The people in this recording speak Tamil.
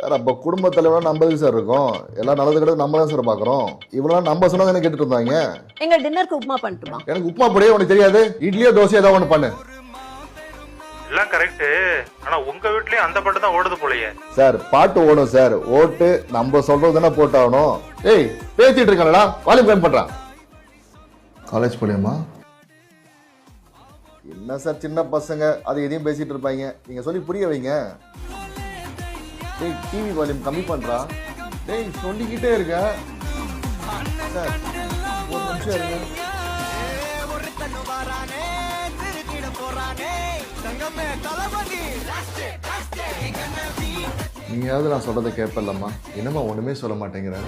சார் அப்போ குடும்ப தலைவராக நம்ம எதுக்கு சார் இருக்கோம். எல்லாம் நல்லது கிட்ட நம்ம தான் சார் பார்க்குறோம் இவ்வளோ நம்ம சொன்னது என்ன கேட்டுட்டு இருந்தாங்க? எங்க டின்னருக்கு உப்புமா பண்ணட்டுமா? எனக்கு உப்புமா பொடியே உனக்கு தெரியாது. இட்லியோ தோசையோ ஏதாவது ஒன்று பண்ணு. எல்லாம் கரெக்ட் ஆனா உங்க வீட்லயும் அந்த பாட்டு தான் ஓடுது போலயே. சார் பாட்டு ஓடும் சார் ஓட்டு நம்ம சொல்றது தானே போட்டாகணும். ஏய் பேசிட்டு இருக்கேன்டா. கம்மி பண்றான் காலேஜ் போலியம்மா. என்ன சார் சின்ன பசங்க? அது எதையும் பேசிட்டு இருப்பாங்க. நீங்க சொல்லி புரிய வைங்க. டேய் டிவி வால்யூம் கம்மி பண்ணுறா டேய் சொல்லிக்கிட்டே இருக்க. சார் ஒரு நிமிஷம் இருங்க. நீயாவது நான் சொல்றதை கேட்பல்லம்மா என்னம்மா ஒண்ணுமே சொல்ல மாட்டேங்கிறேன்